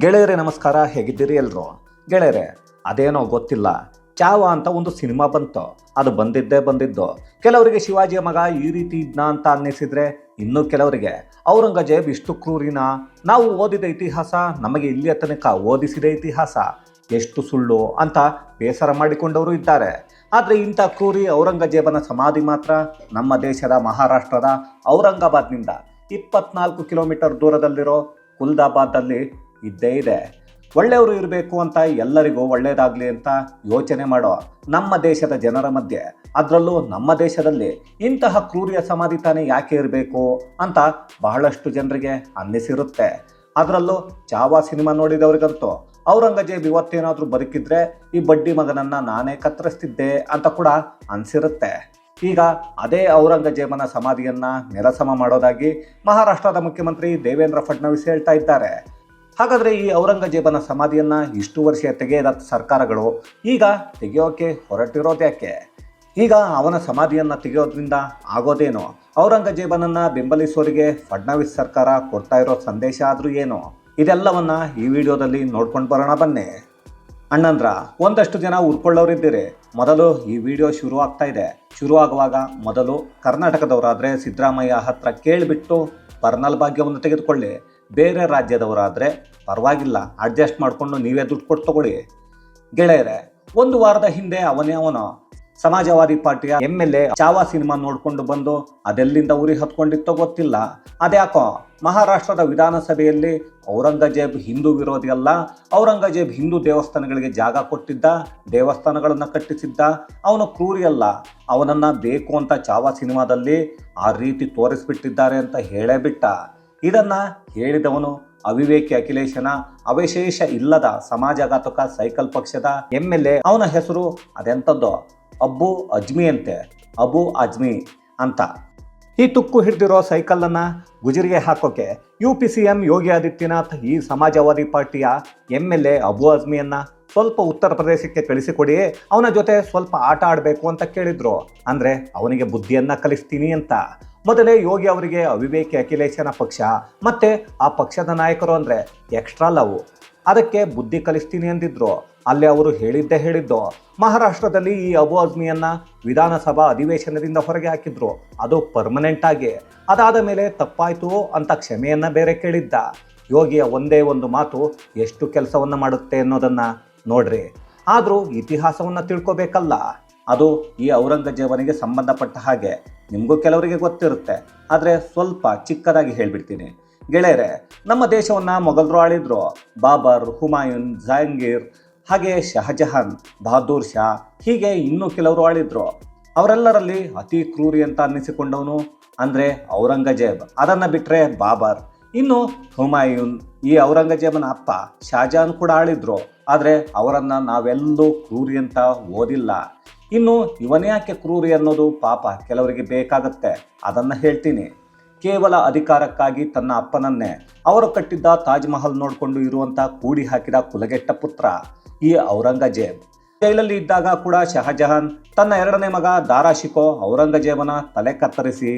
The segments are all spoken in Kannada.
ಗೆಳೆಯರೇ, ನಮಸ್ಕಾರ, ಹೇಗಿದ್ದೀರಿ ಎಲ್ಲರೂ ಗೆಳೆಯರೆ, ಅದೇನೋ ಗೊತ್ತಿಲ್ಲ. ಚಾವ ಅಂತ ಒಂದು ಸಿನಿಮಾ ಬಂತು. ಅದು ಬಂದಿದ್ದೇ ಬಂದಿದ್ದು. ಕೆಲವರಿಗೆ ಶಿವಾಜಿಯ ಮಗ ಈ ರೀತಿ ಇದ್ನ ಅಂತ ಅನ್ನಿಸಿದ್ರೆ ಇನ್ನು ಕೆಲವರಿಗೆ, ಔರಂಗಜೇಬ್ ಇಷ್ಟು ಕ್ರೂರಿನ? ನಾವು ಓದಿದ ಇತಿಹಾಸ ನಮಗೆ ಇಲ್ಲಿಯ ತನಕ ಓದಿಸಿದ ಇತಿಹಾಸ. ಎಷ್ಟು ಸುಳ್ಳು ಅಂತ ಬೇಸರ ಮಾಡಿಕೊಂಡವರು ಇದ್ದಾರೆ. ಆದರೆ ಇಂಥ ಕ್ರೂರಿ ಔರಂಗಜೇಬನ ಸಮಾಧಿ ಮಾತ್ರ ನಮ್ಮ ದೇಶದ, ಮಹಾರಾಷ್ಟ್ರದ ಔರಂಗಾಬಾದ್ನಿಂದ ಇಪ್ಪತ್ನಾಲ್ಕು ಕಿಲೋಮೀಟರ್ ದೂರದಲ್ಲಿರೋ ಕುಲ್ದಾಬಾದಲ್ಲಿ ಇದ್ದೇ ಇದೆ. ಒಳ್ಳೆಯವರು ಇರಬೇಕು ಅಂತ ಎಲ್ಲರಿಗೂ ಒಳ್ಳೆಯದಾಗಲಿ ಅಂತ ಯೋಚನೆ ಮಾಡೋ ನಮ್ಮ ದೇಶದ ಜನರ ಮಧ್ಯೆ, ಅದರಲ್ಲೂ ನಮ್ಮ ದೇಶದಲ್ಲಿ ಇಂತಹ ಕ್ರೂರಿಯ ಸಮಾಧಿ ತಾನೇ ಯಾಕೆ ಇರಬೇಕು ಅಂತ ಬಹಳಷ್ಟು ಜನರಿಗೆ ಅನ್ನಿಸಿರುತ್ತೆ. ಅದರಲ್ಲೂ ಚಾವಾ ಸಿನಿಮಾ ನೋಡಿದವರಿಗಂತೂ, ಔರಂಗಜೇಬ್ ಇವತ್ತೇನಾದರೂ ಬದುಕಿದ್ರೆ ಈ ಬಡ್ಡಿ ಮಗನನ್ನು ನಾನೇ ಕತ್ತರಿಸ್ತಿದ್ದೆ ಅಂತ ಕೂಡ ಅನಿಸಿರುತ್ತೆ. ಈಗ ಅದೇ ಔರಂಗಜೇಬನ ಸಮಾಧಿಯನ್ನು ನೆಲಸಮ ಮಾಡೋದಾಗಿ ಮಹಾರಾಷ್ಟ್ರದ ಮುಖ್ಯಮಂತ್ರಿ ದೇವೇಂದ್ರ ಫಡ್ನವೀಸ್ ಹೇಳ್ತಾ ಇದ್ದಾರೆ. ಹಾಗಾದರೆ ಈ ಔರಂಗಜೇಬನ ಸಮಾಧಿಯನ್ನು ಇಷ್ಟು ವರ್ಷ ತೆಗೆಯದ ಸರ್ಕಾರಗಳು ಈಗ ತೆಗೆಯೋಕೆ ಹೊರಟಿರೋದ್ಯಾಕೆ ಈಗ ಅವನ ಸಮಾಧಿಯನ್ನು ತೆಗೆಯೋದ್ರಿಂದ ಆಗೋದೇನು? ಔರಂಗಜೇಬನನ್ನ ಬೆಂಬಲಿಸೋರಿಗೆ ಫಡ್ನವೀಸ್ ಸರ್ಕಾರ ಕೊಡ್ತಾ ಇರೋ ಸಂದೇಶ ಆದ್ರೂ ಏನು? ಇದೆಲ್ಲವನ್ನ ಈ ವಿಡಿಯೋದಲ್ಲಿ ನೋಡ್ಕೊಂಡು ಬರೋಣ ಬನ್ನಿ. ಅಣ್ಣಂದ್ರ, ಒಂದಷ್ಟು ಜನ ಉರ್ಕೊಳ್ಳೋರಿದ್ದೀರಿ. ಮೊದಲು ಈ ವಿಡಿಯೋ ಶುರು ಆಗ್ತಾ ಇದೆ. ಶುರು ಆಗುವಾಗ ಮೊದಲು ಕರ್ನಾಟಕದವರಾದ್ರೆ ಸಿದ್ದರಾಮಯ್ಯ ಹತ್ರ ಕೇಳಿಬಿಟ್ಟು ಪರ್ನಲ್ ಭಾಗ್ಯವನ್ನು ತೆಗೆದುಕೊಳ್ಳಿ. ಬೇರೆ ರಾಜ್ಯದವರಾದರೆ ಪರವಾಗಿಲ್ಲ ಅಡ್ಜಸ್ಟ್ ಮಾಡಿಕೊಂಡು ನೀವೇ ದುಡ್ಡು ಕೊಟ್ಟು ತಗೊಳ್ಳಿ. ಗೆಳೆಯರೆ, ಒಂದು ವಾರದ ಹಿಂದೆ ಅವನೇ ಅವನು. ಸಮಾಜವಾದಿ ಪಾರ್ಟಿಯ M L A Chhaava cinema ನೋಡ್ಕೊಂಡು ಬಂದು ಅದೆಲ್ಲಿಂದ ಉರಿ ಹತ್ಕೊಂಡಿತ್ತೋ ಗೊತ್ತಿಲ್ಲ. ಅದ್ಯಾಕೋ, ಮಹಾರಾಷ್ಟ್ರದ ವಿಧಾನಸಭೆಯಲ್ಲಿ ಔರಂಗಜೇಬ್ ಹಿಂದೂ ವಿರೋಧಿ ಅಲ್ಲ, ಔರಂಗಜೇಬ್ ಹಿಂದೂ ದೇವಸ್ಥಾನಗಳಿಗೆ ಜಾಗ ಕೊಟ್ಟಿದ್ದ, ದೇವಸ್ಥಾನಗಳನ್ನು ಕಟ್ಟಿಸಿದ್ದ, ಅವನು ಕ್ರೂರಿ ಅಲ್ಲ. ಅವನನ್ನು ಬೇಕು ಅಂತ ಚಾವಾ ಸಿನಿಮಾದಲ್ಲಿ ಆ ರೀತಿ ತೋರಿಸ್ಬಿಟ್ಟಿದ್ದಾರೆ ಅಂತ ಹೇಳೇ ಬಿಟ್ಟ. ಇದನ್ನ ಹೇಳಿದವನು ಅವಿವೇಕಿ ಅಖಿಲೇಶನ ಅವಶೇಷ ಇಲ್ಲದ ಸಮಾಜಘಾತಕ ಸೈಕಲ್ ಪಕ್ಷದ ಎಂ ಎಲ್ ಎ. ಅವನ ಹೆಸರು ಅದೆಂಥದ್ದು? ಅಬ್ಬು ಅಜ್ಮಿ ಅಂತೆ ಅಬು ಅಜ್ಮಿ ಅಂತ. ಈ ತುಕ್ಕು ಹಿಡಿದಿರೋ ಸೈಕಲನ್ನು ಗುಜರಿಗೆ ಹಾಕೋಕೆ U P C M Yogi Adityanath ಈ ಸಮಾಜವಾದಿ ಪಾರ್ಟಿಯ ಎಂ ಎಲ್ ಎ ಅಬು ಅಜ್ಮಿಯನ್ನ ಸ್ವಲ್ಪ ಉತ್ತರ ಪ್ರದೇಶಕ್ಕೆ ಕಳಿಸಿಕೊಡಿ, ಅವನ ಜೊತೆ ಸ್ವಲ್ಪ ಆಟ ಆಡಬೇಕು ಅಂತ ಕೇಳಿದ್ರು. ಅಂದರೆ ಅವನಿಗೆ ಬುದ್ಧಿಯನ್ನ ಕಲಿಸ್ತೀನಿ ಅಂತ. ಮೊದಲೇ ಯೋಗಿ ಅವರಿಗೆ ಅವಿವೇಕಿ ಅಖಿಲೇಶನ ಪಕ್ಷ, ಮತ್ತೆ ಆ ಪಕ್ಷದ ನಾಯಕರು ಅಂದರೆ ಎಕ್ಸ್ಟ್ರಾ ಲವ್ ಅದಕ್ಕೆ ಬುದ್ಧಿ ಕಲಿಸ್ತೀನಿ ಅಂದಿದ್ರು. ಅಲ್ಲಿ ಅವರು ಹೇಳಿದ್ದೇ ಹೇಳಿದ್ದು. ಮಹಾರಾಷ್ಟ್ರದಲ್ಲಿ ಈ ಅಬು ಅಜ್ಮಿಯನ್ನ ವಿಧಾನಸಭಾ ಅಧಿವೇಶನದಿಂದ ಹೊರಗೆ ಹಾಕಿದ್ರು. ಅದು ಪರ್ಮನೆಂಟ್ ಆಗಿ. ಅದಾದ ಮೇಲೆ ತಪ್ಪಾಯಿತು ಅಂತ ಕ್ಷಮೆಯನ್ನ ಬೇರೆ ಕೇಳಿದ್ದ. ಯೋಗಿಯ ಒಂದೇ ಒಂದು ಮಾತು, ಎಷ್ಟು ಕೆಲಸವನ್ನು ಮಾಡುತ್ತೆ ಅನ್ನೋದನ್ನ ನೋಡ್ರಿ. ಆದರೂ ಇತಿಹಾಸವನ್ನು ತಿಳ್ಕೊಬೇಕಲ್ಲ. ಅದು ಈ ಔರಂಗಜೇಬನಿಗೆ ಸಂಬಂಧಪಟ್ಟ ಹಾಗೆ. ನಿಮಗೂ ಕೆಲವರಿಗೆ ಗೊತ್ತಿರುತ್ತೆ. ಆದರೆ ಸ್ವಲ್ಪ ಚಿಕ್ಕದಾಗಿ ಹೇಳಿಬಿಡ್ತೀನಿ. ಗೆಳೆಯರೆ, ನಮ್ಮ ದೇಶವನ್ನು ಮೊಘಲರು ಆಳಿದ್ರು. ಬಾಬರ್, ಹುಮಾಯೂನ್, ಜಹಾಂಗೀರ್, ಹಾಗೆ ಶಹಜಹಾನ್ ಬಹದ್ದೂರ್ ಶಾ, ಹೀಗೆ ಇನ್ನೂ ಕೆಲವರು ಆಳಿದ್ರು. ಅವರೆಲ್ಲರಲ್ಲಿ ಅತಿ ಕ್ರೂರಿ ಅಂತ ಅನ್ನಿಸಿಕೊಂಡವನು ಅಂದರೆ ಔರಂಗಜೇಬ್. ಅದನ್ನು ಬಿಟ್ಟರೆ ಬಾಬರ್. ಇನ್ನು ಹುಮಾಯೂನ್, ಈ ಔರಂಗಜೇಬನ ಅಪ್ಪ ಶಾಜಾನ್ ಕೂಡ ಆಳಿದ್ರು. ಆದರೆ ಅವರನ್ನು ನಾವೆಲ್ಲೂ ಕ್ರೂರಿ ಅಂತ ಓದಿಲ್ಲ. ಇನ್ನು ಇವನೇ ಯಾಕೆ ಕ್ರೂರಿ ಅನ್ನೋದು ಪಾಪ ಕೆಲವರಿಗೆ ಬೇಕಾಗತ್ತೆ, ಅದನ್ನು ಹೇಳ್ತೀನಿ. ಕೇವಲ ಅಧಿಕಾರಕ್ಕಾಗಿ ತನ್ನ ಅಪ್ಪನನ್ನೇ ಅವರು ಕಟ್ಟಿದ್ದ ತಾಜ್ ಮಹಲ್ ನೋಡಿಕೊಂಡು ಇರುವಂತ ಕೂಡಿ ಹಾಕಿದ ಕುಲಗೆಟ್ಟ ಪುತ್ರ, ಈ ಔರಂಗಜೇಬ್. ಜೈಲಲ್ಲಿ ಇದ್ದಾಗ ಕೂಡ ಶಹಜಹಾನ್ ತನ್ನ ಎರಡನೇ ಮಗ ದಾರಾಶಿಕೋ ಔರಂಗಜೇಬನ ತಲೆ ಕತ್ತರಿಸಿ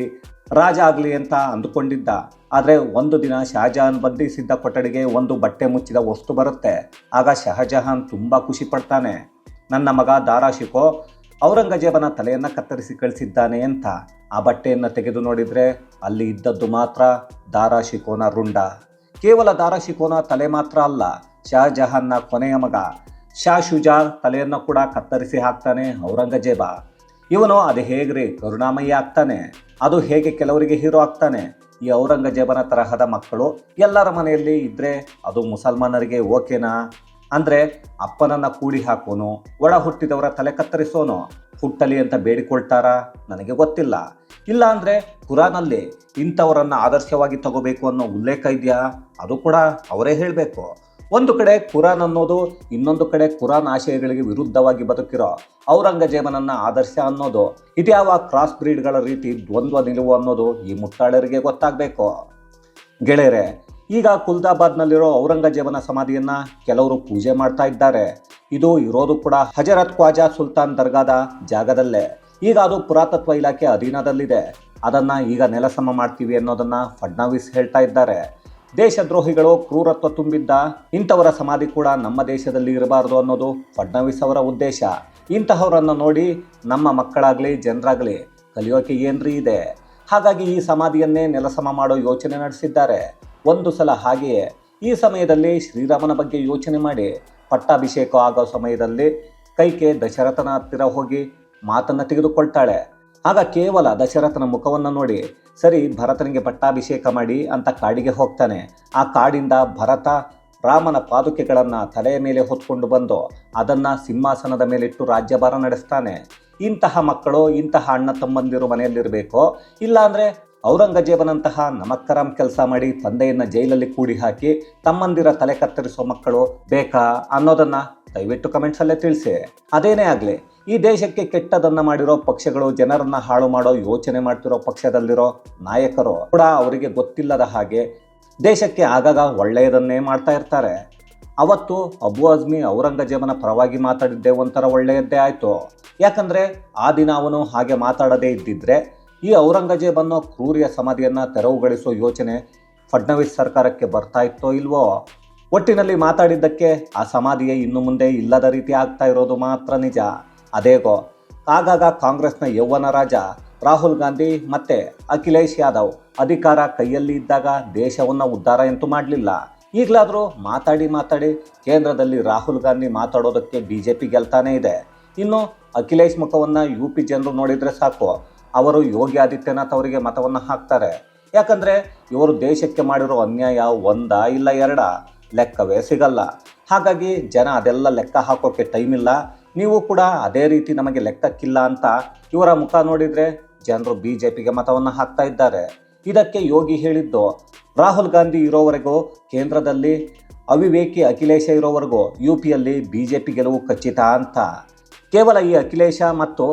ರಾಜ ಆಗಲಿ ಅಂತ ಅಂದುಕೊಂಡಿದ್ದ. ಆದರೆ ಒಂದು ದಿನ ಶಹಜಹಾನ್ ಬಂಧಿಸಿದ್ದ ಕೊಠಡಿಗೆ ಒಂದು ಬಟ್ಟೆ ಮುಚ್ಚಿದ ವಸ್ತು ಬರುತ್ತೆ. ಆಗ ಶಹಜಹಾನ್ ತುಂಬ ಖುಷಿ ಪಡ್ತಾನೆ. ನನ್ನ ಮಗ ದಾರಾಶಿಕೋ ಔರಂಗಜೇಬನ ತಲೆಯನ್ನು ಕತ್ತರಿಸಿ ಕಳಿಸಿದ್ದಾನೆ ಅಂತ ಆ ಬಟ್ಟೆಯನ್ನು ತೆಗೆದು ನೋಡಿದರೆ ಅಲ್ಲಿ ಇದ್ದದ್ದು ಮಾತ್ರ ದಾರಾಶಿಕೋನ ರುಂಡ. ಕೇವಲ ದಾರಾಶಿಕೋನ ತಲೆ ಮಾತ್ರ ಅಲ್ಲ ಶಾಜಹಾನ್ನ ಕೊನೆಯ ಮಗ ಶಾ ಶುಜಾ ತಲೆಯನ್ನು ಕೂಡ ಕತ್ತರಿಸಿ ಹಾಕ್ತಾನೆ ಔರಂಗಜೇಬ. ಇವನು ಅದು ಹೇಗ್ರಿ ಕರುಣಾಮಯ್ಯ ಆಗ್ತಾನೆ? ಅದು ಹೇಗೆ ಕೆಲವರಿಗೆ ಹೀರೋ ಆಗ್ತಾನೆ? ಈ ಔರಂಗಜೇಬನ ತರಹದ ಮಕ್ಕಳು ಎಲ್ಲರ ಮನೆಯಲ್ಲಿ ಇದ್ರೆ ಅದು ಮುಸಲ್ಮಾನರಿಗೆ ಓಕೆನಾ? ಅಂದರೆ ಅಪ್ಪನನ್ನ ಕೂಡಿ ಹಾಕೋನು, ಒಳ ಹುಟ್ಟಿದವರ ತಲೆ ಕತ್ತರಿಸೋನು, ಹುಟ್ಟಲಿ ಅಂತ ಬೇಡಿಕೊಳ್ತಾರಾ? ನನಗೆ ಗೊತ್ತಿಲ್ಲ. ಇಲ್ಲ ಅಂದರೆ ಕುರಾನಲ್ಲಿ ಇಂಥವರನ್ನ ಆದರ್ಶವಾಗಿ ತಗೋಬೇಕು ಅನ್ನೋ ಉಲ್ಲೇಖ ಇದೆಯಾ? ಅದು ಕೂಡ ಅವರೇ ಹೇಳಬೇಕು. ಒಂದು ಕಡೆ ಕುರಾನ್ ಅನ್ನೋದು, ಇನ್ನೊಂದು ಕಡೆ ಕುರಾನ್ ಆಶಯಗಳಿಗೆ ವಿರುದ್ಧವಾಗಿ ಬದುಕಿರೋ ಔರಂಗಜೇಬನನ್ನ ಆದರ್ಶ ಅನ್ನೋದು ಇದ್ಯಾವ ಕ್ರಾಸ್ ಬ್ರೀಡ್ಗಳ ರೀತಿ ದ್ವಂದ್ವ ನಿಲುವು ಅನ್ನೋದು ಈ ಮುಟ್ಟಾಳರಿಗೆ ಗೊತ್ತಾಗಬೇಕು. ಗೆಳೆಯರೆ ಈಗ ಕುಲ್ದಾಬಾದ್ನಲ್ಲಿರೋ ಔರಂಗಜೇಬನ ಸಮಾಧಿಯನ್ನ ಕೆಲವರು ಪೂಜೆ ಮಾಡ್ತಾ ಇದ್ದಾರೆ. ಇದು ಇರೋದು ಕೂಡ ಹಜರತ್ ಖ್ವಾಜಾ ಸುಲ್ತಾನ್ ದರ್ಗಾದ ಜಾಗದಲ್ಲೇ. ಈಗ ಅದು ಪುರಾತತ್ವ ಇಲಾಖೆ ಅಧೀನದಲ್ಲಿದೆ. ಅದನ್ನ ಈಗ ನೆಲಸಮ ಮಾಡ್ತೀವಿ ಅನ್ನೋದನ್ನ ಫಡ್ನವೀಸ್ ಹೇಳ್ತಾ ಇದ್ದಾರೆ. ದೇಶದ್ರೋಹಿಗಳು ಕ್ರೂರತ್ವ ತುಂಬಿದ್ದ ಇಂಥವರ ಸಮಾಧಿ ಕೂಡ ನಮ್ಮ ದೇಶದಲ್ಲಿ ಇರಬಾರದು ಅನ್ನೋದು ಫಡ್ನವೀಸ್ ಅವರ ಉದ್ದೇಶ. ಇಂತಹವರನ್ನು ನೋಡಿ ನಮ್ಮ ಮಕ್ಕಳಾಗಲಿ, ಜನರಾಗಲಿ ಕಲಿಯೋಕೆ ಏನ್ರಿ ಇದೆ? ಹಾಗಾಗಿ ಈ ಸಮಾಧಿಯನ್ನೇ ನೆಲಸಮ ಮಾಡೋ ಯೋಚನೆ ನಡೆಸಿದ್ದಾರೆ. ಒಂದು ಸಲ ಹಾಗೆಯೇ ಈ ಸಮಯದಲ್ಲಿ ಶ್ರೀರಾಮನ ಬಗ್ಗೆ ಯೋಚನೆ ಮಾಡಿ ಪಟ್ಟಾಭಿಷೇಕ ಆಗೋ ಸಮಯದಲ್ಲಿ ಕೈಕೆ ದಶರಥನ ಹತ್ತಿರ ಹೋಗಿ ಮಾತನ್ನು ತೆಗೆದುಕೊಳ್ತಾಳೆ. ಆಗ ಕೇವಲ ದಶರಥನ ಮುಖವನ್ನು ನೋಡಿ, ಸರಿ ಭರತನಿಗೆ ಪಟ್ಟಾಭಿಷೇಕ ಮಾಡಿ ಅಂತ ಕಾಡಿಗೆ ಹೋಗ್ತಾನೆ. ಆ ಕಾಡಿಂದ ಭರತ ರಾಮನ ಪಾದುಕೆಗಳನ್ನು ತಲೆಯ ಮೇಲೆ ಹೊತ್ಕೊಂಡು ಬಂದು ಅದನ್ನು ಸಿಂಹಾಸನದ ಮೇಲಿಟ್ಟು ರಾಜ್ಯಭಾರ ನಡೆಸ್ತಾನೆ. ಇಂತಹ ಮಕ್ಕಳು, ಇಂತಹ ಅಣ್ಣ ತಮ್ಮಂದಿರು ಮನೆಯಲ್ಲಿರಬೇಕು, ಇಲ್ಲಾಂದರೆ ಔರಂಗಜೇಬನಂತಹ ನಮಕ್ಕರಾಮ್ ಕೆಲಸ ಮಾಡಿ ತಂದೆಯನ್ನ ಜೈಲಲ್ಲಿ ಕೂಡಿ ಹಾಕಿ ತಮ್ಮಂದಿರ ತಲೆ ಕತ್ತರಿಸೋ ಮಕ್ಕಳು ಬೇಕಾ ಅನ್ನೋದನ್ನ ದಯವಿಟ್ಟು ಕಮೆಂಟ್ಸ್ ಅಲ್ಲೇ ತಿಳಿಸಿ. ಅದೇನೇ ಆಗಲಿ, ಈ ದೇಶಕ್ಕೆ ಕೆಟ್ಟದನ್ನ ಮಾಡಿರೋ ಪಕ್ಷಗಳು ಜನರನ್ನ ಹಾಳು ಮಾಡೋ ಯೋಚನೆ ಮಾಡ್ತಿರೋ ಪಕ್ಷದಲ್ಲಿರೋ ನಾಯಕರು ಕೂಡ ಅವರಿಗೆ ಗೊತ್ತಿಲ್ಲದ ಹಾಗೆ ದೇಶಕ್ಕೆ ಆಗಾಗ ಒಳ್ಳೆಯದನ್ನೇ ಮಾಡ್ತಾ ಇರ್ತಾರೆ. ಅವತ್ತು ಅಬು ಅಜ್ಮಿ ಔರಂಗಜೇಬನ ಪರವಾಗಿ ಮಾತಾಡಿದ್ದೆ ಒಂಥರ ಒಳ್ಳೆಯದ್ದೇ ಆಯಿತು. ಯಾಕಂದರೆ ಆ ದಿನ ಅವನು ಹಾಗೆ ಮಾತಾಡದೇ ಇದ್ದಿದ್ರೆ ಈ ಔರಂಗಜೇಬ್ ಅನ್ನೋ ಕ್ರೂರಿಯ ಸಮಾಧಿಯನ್ನು ತೆರವುಗೊಳಿಸೋ ಯೋಚನೆ ಫಡ್ನವೀಸ್ ಸರ್ಕಾರಕ್ಕೆ ಬರ್ತಾ ಇತ್ತೋ ಇಲ್ವೋ? ಒಟ್ಟಿನಲ್ಲಿ ಮಾತಾಡಿದ್ದಕ್ಕೆ ಆ ಸಮಾಧಿಯೇ ಇನ್ನು ಮುಂದೆ ಇಲ್ಲದ ರೀತಿ ಆಗ್ತಾ ಇರೋದು ಮಾತ್ರ ನಿಜ. ಅದೇಗೋ? ಆಗಾಗ ಕಾಂಗ್ರೆಸ್ನ ಯೌವನ ರಾಜ ರಾಹುಲ್ ಗಾಂಧಿ ಮತ್ತೆ ಅಖಿಲೇಶ್ ಯಾದವ್ ಅಧಿಕಾರ ಕೈಯಲ್ಲಿ ಇದ್ದಾಗ ದೇಶವನ್ನು ಉದ್ಧಾರ ಎಂತೂ ಮಾಡಲಿಲ್ಲ. ಈಗಲಾದರೂ ಮಾತಾಡಿ ಮಾತಾಡಿ ಕೇಂದ್ರದಲ್ಲಿ ರಾಹುಲ್ ಗಾಂಧಿ ಮಾತಾಡೋದಕ್ಕೆ ಬಿ ಜೆ ಪಿ ಗೆಲ್ತಾನೇ ಇದೆ. ಇನ್ನು ಅಖಿಲೇಶ್ ಮುಖವನ್ನು ಯು ಪಿ ಜನರು ನೋಡಿದರೆ ಸಾಕು. ಅವರು ಯೋಗಿ ಆದಿತ್ಯನಾಥ್ ಅವರಿಗೆ ಮತವನ್ನು ಹಾಕ್ತಾರೆ. ಯಾಕಂದರೆ ಇವರು ದೇಶಕ್ಕೆ ಮಾಡಿರೋ ಅನ್ಯಾಯ ಒಂದ ಇಲ್ಲ ಎರಡ ಲೆಕ್ಕವೇ ಸಿಗಲ್ಲ. ಹಾಗಾಗಿ ಜನ ಅದೆಲ್ಲ ಲೆಕ್ಕ ಹಾಕೋಕ್ಕೆ ಟೈಮ್ ಇಲ್ಲ. ನೀವು ಕೂಡ ಅದೇ ರೀತಿ ನಮಗೆ ಲೆಕ್ಕಕ್ಕಿಲ್ಲ ಅಂತ ಇವರ ಮುಖ ನೋಡಿದರೆ ಜನರು ಬಿ ಜೆ ಪಿಗೆ ಮತವನ್ನು ಹಾಕ್ತಾ ಇದ್ದಾರೆ. ಇದಕ್ಕೆ ಯೋಗಿ ಹೇಳಿದ್ದು, ರಾಹುಲ್ ಗಾಂಧಿ ಇರೋವರೆಗೂ, ಕೇಂದ್ರದಲ್ಲಿ ಅವಿವೇಕಿ ಅಖಿಲೇಶ ಇರೋವರೆಗೂ ಯು ಪಿಯಲ್ಲಿ ಬಿ ಜೆ ಪಿ ಗೆಲುವು ಖಚಿತ ಅಂತ. ಕೇವಲ ಈ ಅಖಿಲೇಶ ಮತ್ತು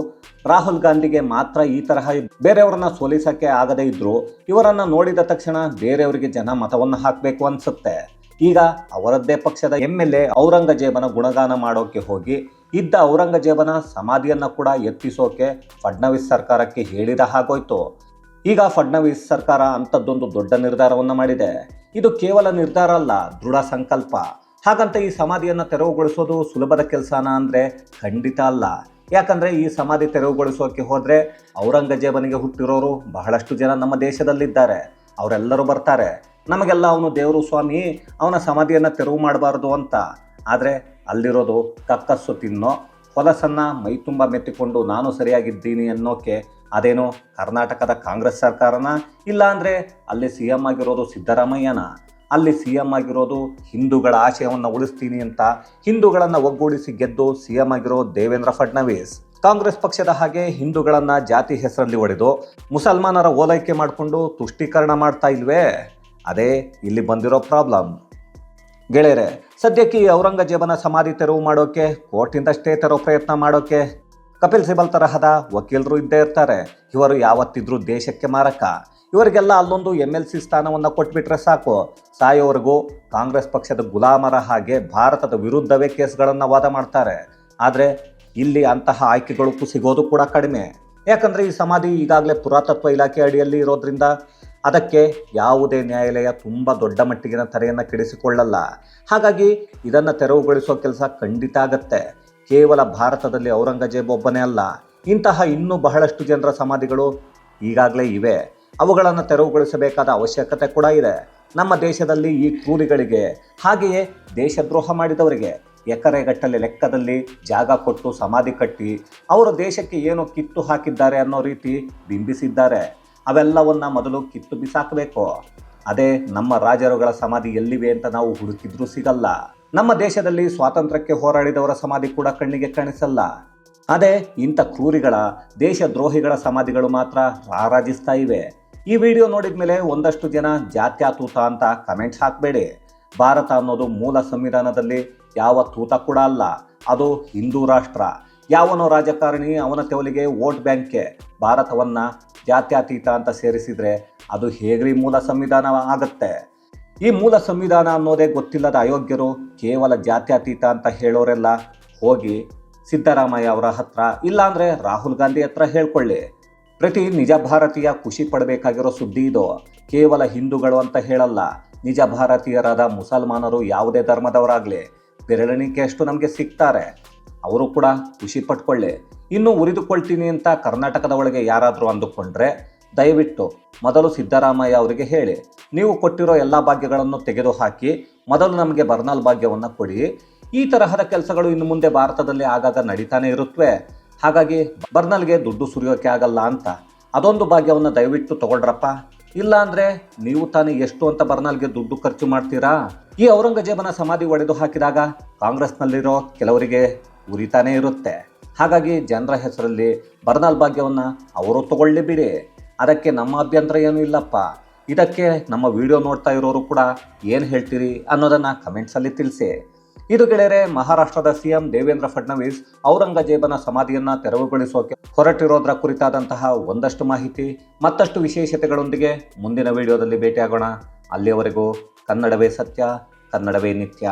ರಾಹುಲ್ ಗಾಂಧಿಗೆ ಮಾತ್ರ ಈ ತರಹ ಬೇರೆಯವರನ್ನ ಸೋಲಿಸಕ್ಕೆ ಆಗದೇ ಇದ್ದರೂ ಇವರನ್ನ ನೋಡಿದ ತಕ್ಷಣ ಬೇರೆಯವರಿಗೆ ಜನ ಮತವನ್ನು ಹಾಕಬೇಕು ಅನ್ಸುತ್ತೆ. ಈಗ ಅವರದ್ದೇ ಪಕ್ಷದ ಎಂ ಎಲ್ ಎ ಔರಂಗಜೇಬನ ಗುಣಗಾನ ಮಾಡೋಕೆ ಹೋಗಿ ಇದ್ದ ಔರಂಗಜೇಬನ ಸಮಾಧಿಯನ್ನ ಕೂಡ ಎತ್ತಿಸೋಕೆ ಫಡ್ನವೀಸ್ ಸರ್ಕಾರಕ್ಕೆ ಹೇಳಿದ ಹಾಗೋಯ್ತು. ಈಗ ಫಡ್ನವೀಸ್ ಸರ್ಕಾರ ಅಂಥದ್ದೊಂದು ದೊಡ್ಡ ನಿರ್ಧಾರವನ್ನು ಮಾಡಿದೆ. ಇದು ಕೇವಲ ನಿರ್ಧಾರ ಅಲ್ಲ, ದೃಢ ಸಂಕಲ್ಪ. ಹಾಗಂತ ಈ ಸಮಾಧಿಯನ್ನು ತೆರವುಗೊಳಿಸೋದು ಸುಲಭದ ಕೆಲಸನ ಅಂದರೆ ಖಂಡಿತ ಅಲ್ಲ. ಯಾಕಂದರೆ ಈ ಸಮಾಧಿ ತೆರವುಗೊಳಿಸೋಕೆ ಹೋದರೆ ಔರಂಗಜೇಬನಿಗೆ ಹುಟ್ಟಿರೋರು ಬಹಳಷ್ಟು ಜನ ನಮ್ಮ ದೇಶದಲ್ಲಿದ್ದಾರೆ. ಅವರೆಲ್ಲರೂ ಬರ್ತಾರೆ. ನಮಗೆಲ್ಲ ಅವನು ದೇವರು ಸ್ವಾಮಿ, ಅವನ ಸಮಾಧಿಯನ್ನು ತೆರವು ಮಾಡಬಾರ್ದು ಅಂತ. ಆದರೆ ಅಲ್ಲಿರೋದು ಕಕ್ಕಸ್ಸು ತಿನ್ನೋ, ಹೊಲಸನ್ನು ಮೈತುಂಬ ಮೆತ್ತಿಕೊಂಡು ನಾನು ಸರಿಯಾಗಿದ್ದೀನಿ ಅನ್ನೋಕೆ ಅದೇನೋ ಕರ್ನಾಟಕದ ಕಾಂಗ್ರೆಸ್ ಸರ್ಕಾರನ? ಇಲ್ಲ ಅಂದರೆ ಅಲ್ಲಿ ಸಿ ಎಂ ಆಗಿರೋದು ಸಿದ್ದರಾಮಯ್ಯನ? ಅಲ್ಲಿ ಸಿ ಎಂ ಆಗಿರೋದು ಹಿಂದೂಗಳ ಆಶಯವನ್ನು ಉಳಿಸ್ತೀನಿ ಅಂತ ಹಿಂದೂಗಳನ್ನು ಒಗ್ಗೂಡಿಸಿ ಗೆದ್ದು ಸಿ ಎಂ ಆಗಿರೋ ದೇವೇಂದ್ರ ಫಡ್ನವೀಸ್. ಕಾಂಗ್ರೆಸ್ ಪಕ್ಷದ ಹಾಗೆ ಹಿಂದೂಗಳನ್ನ ಜಾತಿ ಹೆಸರಲ್ಲಿ ಒಡೆದು ಮುಸಲ್ಮಾನರ ಓಲೈಕೆ ಮಾಡಿಕೊಂಡು ತುಷ್ಟೀಕರಣ ಮಾಡ್ತಾ ಇಲ್ವೇ? ಅದೇ ಇಲ್ಲಿ ಬಂದಿರೋ ಪ್ರಾಬ್ಲಮ್. ಗೆಳೆಯರೆ, ಸದ್ಯಕ್ಕೆ ಈ ಔರಂಗಜೇಬನ ಸಮಾಧಿ ತೆರವು ಮಾಡೋಕೆ, ಕೋರ್ಟಿಂದಷ್ಟೇ ತೆರವು ಪ್ರಯತ್ನ ಮಾಡೋಕೆ ಕಪಿಲ್ ಸಿಬಲ್ ತರಹದ ವಕೀಲರು ಇದ್ದೇ ಇರ್ತಾರೆ. ಇವರು ಯಾವತ್ತಿದ್ರೂ ದೇಶಕ್ಕೆ ಮಾರಕ. ಇವರಿಗೆಲ್ಲ ಅಲ್ಲೊಂದು ಎಂ ಎಲ್ ಸಿ ಸ್ಥಾನವನ್ನು ಕೊಟ್ಬಿಟ್ರೆ ಸಾಕು. ಸಾಯೋವರೆಗೂ ಕಾಂಗ್ರೆಸ್ ಪಕ್ಷದ ಗುಲಾಮರ ಹಾಗೆ ಭಾರತದ ವಿರುದ್ಧವೇ ಕೇಸ್ಗಳನ್ನು ವಾದ ಮಾಡ್ತಾರೆ. ಆದರೆ ಇಲ್ಲಿ ಅಂತಹ ಆಯ್ಕೆಗಳು ಸಿಗೋದು ಕೂಡ ಕಡಿಮೆ. ಯಾಕಂದರೆ ಈ ಸಮಾಧಿ ಈಗಾಗಲೇ ಪುರಾತತ್ವ ಇಲಾಖೆ ಅಡಿಯಲ್ಲಿ ಇರೋದ್ರಿಂದ ಅದಕ್ಕೆ ಯಾವುದೇ ನ್ಯಾಯಾಲಯ ತುಂಬ ದೊಡ್ಡ ಮಟ್ಟಿಗಿನ ತೆರೆಯನ್ನು ಕೆಡಿಸಿಕೊಳ್ಳಲ್ಲ. ಹಾಗಾಗಿ ಇದನ್ನು ತೆರವುಗೊಳಿಸೋ ಕೆಲಸ ಖಂಡಿತ ಆಗತ್ತೆ. ಕೇವಲ ಭಾರತದಲ್ಲಿ ಔರಂಗಜೇಬ್ ಒಬ್ಬನೇ ಅಲ್ಲ. ಇಂತಹ ಇನ್ನೂ ಬಹಳಷ್ಟು ಜನರ ಸಮಾಧಿಗಳು ಈಗಾಗಲೇ ಇವೆ. ಅವುಗಳನ್ನು ತೆರವುಗೊಳಿಸಬೇಕಾದ ಅವಶ್ಯಕತೆ ಕೂಡ ಇದೆ. ನಮ್ಮ ದೇಶದಲ್ಲಿ ಈ ಕೂಲಿಗಳಿಗೆ, ಹಾಗೆಯೇ ದೇಶದ್ರೋಹ ಮಾಡಿದವರಿಗೆ ಎಕರೆಗಟ್ಟಲೆ ಲೆಕ್ಕದಲ್ಲಿ ಜಾಗ ಕೊಟ್ಟು ಸಮಾಧಿ ಕಟ್ಟಿ, ಅವರು ದೇಶಕ್ಕೆ ಏನೋ ಕಿತ್ತು ಹಾಕಿದ್ದಾರೆ ಅನ್ನೋ ರೀತಿ ಬಿಂಬಿಸಿದ್ದಾರೆ. ಅವೆಲ್ಲವನ್ನ ಮೊದಲು ಕಿತ್ತು ಬಿಸಾಕಬೇಕು. ಅದೇ ನಮ್ಮ ರಾಜರುಗಳ ಸಮಾಧಿ ಎಲ್ಲಿವೆ ಅಂತ ನಾವು ಹುಡುಕಿದ್ರೂ ಸಿಗಲ್ಲ. ನಮ್ಮ ದೇಶದಲ್ಲಿ ಸ್ವಾತಂತ್ರ್ಯಕ್ಕೆ ಹೋರಾಡಿದವರ ಸಮಾಧಿ ಕೂಡ ಕಣ್ಣಿಗೆ ಕಾಣಿಸಲ್ಲ. ಅದೇ ಇಂಥ ಕ್ರೂರಿಗಳ, ದೇಶದ್ರೋಹಿಗಳ ಸಮಾಧಿಗಳು ಮಾತ್ರ ರಾರಾಜಿಸ್ತಾ ಇವೆ. ಈ ವಿಡಿಯೋ ನೋಡಿದ ಮೇಲೆ ಒಂದಷ್ಟು ಜನ ಜಾತ್ಯಾತೂತ ಅಂತ ಕಮೆಂಟ್ಸ್ ಹಾಕಬೇಡಿ. ಭಾರತ ಅನ್ನೋದು ಮೂಲ ಸಂವಿಧಾನದಲ್ಲಿ ಯಾವ ತೂತ ಕೂಡ ಅಲ್ಲ. ಅದು ಹಿಂದೂ ರಾಷ್ಟ್ರ. ಯಾವನೋ ರಾಜಕಾರಣಿ ಅವನ ತೆವಲಿಗೆ ವೋಟ್ ಬ್ಯಾಂಕ್ಗೆ ಭಾರತವನ್ನು ಜಾತ್ಯಾತೀತ ಅಂತ ಸೇರಿಸಿದರೆ ಅದು ಹೇಗ್ರಿ ಮೂಲ ಸಂವಿಧಾನ ಆಗತ್ತೆ? ಈ ಮೂಲ ಸಂವಿಧಾನ ಅನ್ನೋದೇ ಗೊತ್ತಿಲ್ಲದ ಅಯೋಗ್ಯರು ಕೇವಲ ಜಾತ್ಯಾತೀತ ಅಂತ ಹೇಳೋರೆಲ್ಲ ಹೋಗಿ ಸಿದ್ದರಾಮಯ್ಯ ಅವರ ಹತ್ರ, ಇಲ್ಲಾಂದರೆ ರಾಹುಲ್ ಗಾಂಧಿ ಹತ್ರ ಹೇಳ್ಕೊಳ್ಳಿ. ಪ್ರತಿ ನಿಜ ಭಾರತೀಯ ಖುಷಿ ಪಡಬೇಕಾಗಿರೋ ಸುದ್ದಿ ಇದು. ಕೇವಲ ಹಿಂದೂಗಳು ಅಂತ ಹೇಳಲ್ಲ, ನಿಜ ಭಾರತೀಯರಾದ ಮುಸಲ್ಮಾನರು ಯಾವುದೇ ಧರ್ಮದವರಾಗಲಿ ಬೆರಳೆಣಿಕೆಯಷ್ಟು ನಮಗೆ ಸಿಗ್ತಾರೆ ಅವರು ಕೂಡ ಖುಷಿ ಪಟ್ಕೊಳ್ಳಿ. ಇನ್ನು ಉರಿದುಕೊಳ್ತೀನಿ ಅಂತ ಕರ್ನಾಟಕದ ಒಳಗೆ ಯಾರಾದರೂ ಅಂದುಕೊಂಡ್ರೆ, ದಯವಿಟ್ಟು ಮೊದಲು ಸಿದ್ದರಾಮಯ್ಯ ಅವರಿಗೆ ಹೇಳಿ. ನೀವು ಕೊಟ್ಟಿರೋ ಎಲ್ಲ ಭಾಗ್ಯಗಳನ್ನು ತೆಗೆದುಹಾಕಿ, ಮೊದಲು ನಮಗೆ ಬರ್ನಾಲ್ ಭಾಗ್ಯವನ್ನು ಕೊಡಿ. ಈ ತರಹದ ಕೆಲಸಗಳು ಇನ್ನು ಮುಂದೆ ಭಾರತದಲ್ಲಿ ಆಗಾಗ ನಡೀತಾನೆ ಇರುತ್ತವೆ ಹಾಗಾಗಿ ಬರ್ನಲ್ಗೆ ದುಡ್ಡು ಸುರಿಯೋಕೆ ಆಗಲ್ಲ ಅಂತ ಅದೊಂದು ಭಾಗ್ಯವನ್ನು ದಯವಿಟ್ಟು ತಗೊಳ್ರಪ್ಪ. ಇಲ್ಲ ಅಂದ್ರೆ ನೀವು ತಾನೇ ಎಷ್ಟು ಅಂತ ಬರ್ನಾಲ್ಗೆ ದುಡ್ಡು ಖರ್ಚು ಮಾಡ್ತೀರಾ? ಈ ಔರಂಗಜೇಬನ ಸಮಾಧಿ ಒಡೆದು ಹಾಕಿದಾಗ ಕಾಂಗ್ರೆಸ್ನಲ್ಲಿರೋ ಕೆಲವರಿಗೆ ಉರಿತಾನೇ ಇರುತ್ತೆ. ಹಾಗಾಗಿ ಜನರ ಹೆಸರಲ್ಲಿ ಬರ್ನಾಲ್ ಭಾಗ್ಯವನ್ನು ಅವರು ತಗೊಳ್ಳಿ ಬಿಡಿ. ಅದಕ್ಕೆ ನಮ್ಮ ಅಭ್ಯಂತರ ಏನೂ ಇಲ್ಲಪ್ಪ. ಇದಕ್ಕೆ ನಮ್ಮ ವಿಡಿಯೋ ನೋಡ್ತಾ ಇರೋರು ಕೂಡ ಏನು ಹೇಳ್ತೀರಿ ಅನ್ನೋದನ್ನು ಕಮೆಂಟ್ಸಲ್ಲಿ ತಿಳಿಸಿ. ಇದು ಗೆಳೆಯರೆ, ಮಹಾರಾಷ್ಟ್ರದ ಸಿಎಂ ದೇವೇಂದ್ರ ಫಡ್ನವೀಸ್ ಔರಂಗಜೇಬನ ಸಮಾಧಿಯನ್ನ ತೆರವುಗೊಳಿಸೋಕೆ ಹೊರಟಿರೋದ್ರ ಕುರಿತಾದಂತಹ ಒಂದಷ್ಟು ಮಾಹಿತಿ, ಮತ್ತಷ್ಟು ವಿಶೇಷತೆಗಳೊಂದಿಗೆ ಮುಂದಿನ ವಿಡಿಯೋದಲ್ಲಿ ಭೇಟಿಯಾಗೋಣ. ಅಲ್ಲಿಯವರೆಗೂ ಕನ್ನಡವೇ ಸತ್ಯ, ಕನ್ನಡವೇ ನಿತ್ಯ.